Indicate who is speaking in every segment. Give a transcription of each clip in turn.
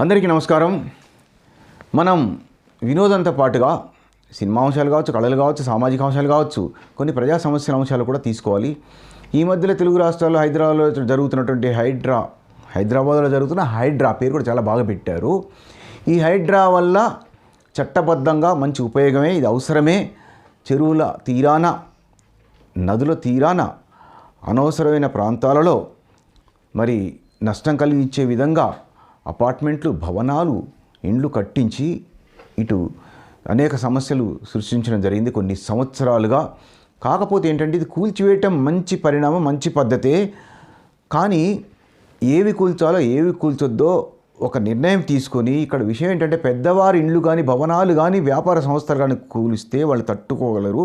Speaker 1: అందరికీ నమస్కారం. మనం వినోదంతో పాటుగా సినిమా అంశాలు కావచ్చు కళలు కావచ్చు సామాజిక అంశాలు కావచ్చు కొన్ని ప్రజా సమస్యల అంశాలు కూడా తీసుకోవాలి. ఈ మధ్యలో తెలుగు రాష్ట్రాల్లో హైదరాబాద్లో జరుగుతున్నటువంటి హైడ్రా హైదరాబాద్లో జరుగుతున్న హైడ్రా పేరు కూడా చాలా బాగా పెట్టారు. ఈ హైడ్రా వల్ల చట్టబద్ధంగా మంచి ఉపయోగమే ఇది అవసరమే. చెరువుల తీరాన నదుల తీరాన అనవసరమైన ప్రాంతాలలో మరి నష్టం కలిగించే విధంగా అపార్ట్మెంట్లు భవనాలు ఇండ్లు కట్టించి ఇటు అనేక సమస్యలు సృష్టించడం జరిగింది కొన్ని సంవత్సరాలుగా. కాకపోతే ఏంటంటే ఇది కూల్చివేయటం మంచి పరిణామం మంచి పద్ధతే. కానీ ఏవి కూల్చాలో ఏవి కూల్చొద్దో ఒక నిర్ణయం తీసుకొని ఇక్కడ విషయం ఏంటంటే పెద్దవారి ఇండ్లు కానీ భవనాలు కానీ వ్యాపార సంస్థలు కానీ కూలిస్తే వాళ్ళు తట్టుకోగలరు.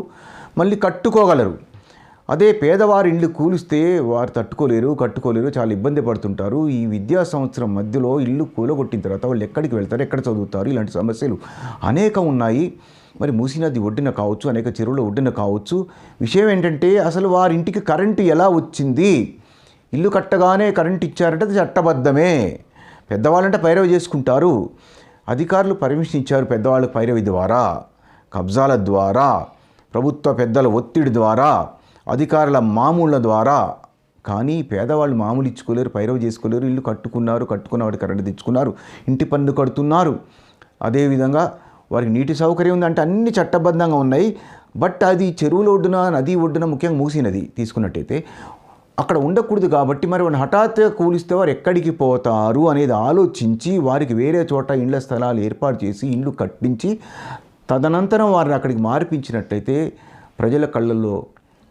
Speaker 1: మళ్ళీ కట్టుకోగలరు. అదే పేదవారి ఇండ్లు కూలిస్తే వారు తట్టుకోలేరు కట్టుకోలేరు చాలా ఇబ్బంది పడుతుంటారు. ఈ విద్యా సంవత్సరం మధ్యలో ఇల్లు కూలగొట్టిన తర్వాత వాళ్ళు ఎక్కడికి వెళ్తారు ఎక్కడ చదువుతారు? ఇలాంటి సమస్యలు అనేకం ఉన్నాయి. మరి మూసినది ఒడ్డున కావచ్చు అనేక చెరువుల ఒడ్డున కావచ్చు. విషయం ఏంటంటే అసలు వారి ఇంటికి కరెంటు ఎలా వచ్చింది? ఇల్లు కట్టగానే కరెంట్ ఇచ్చారంటే అది చట్టబద్ధమే. పెద్దవాళ్ళంటే పైరవి చేసుకుంటారు. అధికారులు పర్మిషన్ ఇచ్చారు పెద్దవాళ్ళకి పైరవి ద్వారా కబ్జాల ద్వారా ప్రభుత్వ పెద్దల ఒత్తిడి ద్వారా. అధికారుల మామూళ్ళ ద్వారా కానీ పేదవాళ్ళు మామూలు ఇచ్చుకోలేరు పైరవి చేసుకోలేరు ఇల్లు కట్టుకున్నారు కట్టుకున్న వాడికి కరెంటు తెచ్చుకున్నారు ఇంటి పన్ను కడుతున్నారు. అదేవిధంగా వారికి నీటి సౌకర్యం ఉందంటే అన్ని చట్టబద్ధంగా ఉన్నాయి. బట్ అది చెరువుల ఒడ్డున నది ఒడ్డున ముఖ్యంగా మూసీ నది తీసుకున్నట్టయితే అక్కడ ఉండకూడదు కాబట్టి మరి వాడిని హఠాత్తుగా కూలిస్తే వారు ఎక్కడికి పోతారు అనేది ఆలోచించి వారికి వేరే చోట ఇండ్ల స్థలాలు ఏర్పాటు చేసి ఇండ్లు కట్టించి తదనంతరం వారిని అక్కడికి మార్పించినట్టయితే ప్రజల కళ్ళల్లో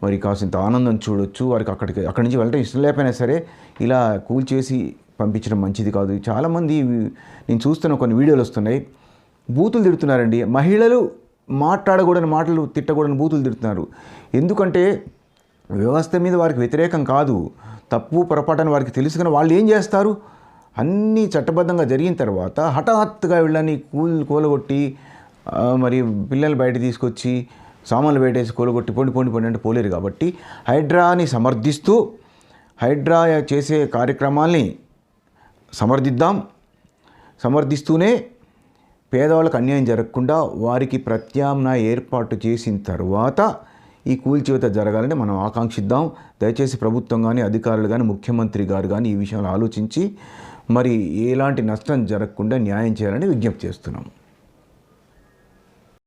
Speaker 1: మరి కాసింత ఆనందం చూడొచ్చు. వారికి అక్కడికి అక్కడి నుంచి వెళ్ళడం ఇష్టం లేకపోయినా సరే ఇలా కూల్ చేసి పంపించడం మంచిది కాదు. చాలామంది నేను చూస్తున్న కొన్ని వీడియోలు వస్తున్నాయి. బూతులు తిడుతున్నారండి. మహిళలు మాట్లాడకూడని మాటలు తిట్టకూడని బూతులు తిడుతున్నారు. ఎందుకంటే వ్యవస్థ మీద వారికి వ్యతిరేకం కాదు. తప్పు పొరపాటని వారికి తెలుసుకుని వాళ్ళు ఏం చేస్తారు? అన్నీ చట్టబద్ధంగా జరిగిన తర్వాత హఠాత్తుగా వీళ్ళని కూల్ కూలగొట్టి మరి పిల్లలు బయట తీసుకొచ్చి సామాన్లు వేటేసి కూలగొట్టి పొండి పొండి పొండి అంటే పోలేరు కాబట్టి హైడ్రాని సమర్థిస్తూ హైడ్రా చేసే కార్యక్రమాల్ని సమర్థిద్దాం. సమర్థిస్తూనే పేదవాళ్ళకు అన్యాయం జరగకుండా వారికి ప్రత్యామ్నాయ ఏర్పాటు చేసిన తర్వాత ఈ కూల్చివేత జరగాలని మనం ఆకాంక్షిద్దాం. దయచేసి ప్రభుత్వం కానీ అధికారులు కానీ ముఖ్యమంత్రి గారు కానీ ఈ విషయంలో ఆలోచించి మరి ఎలాంటి నష్టం జరగకుండా న్యాయం చేయాలని విజ్ఞప్తి చేస్తున్నాం.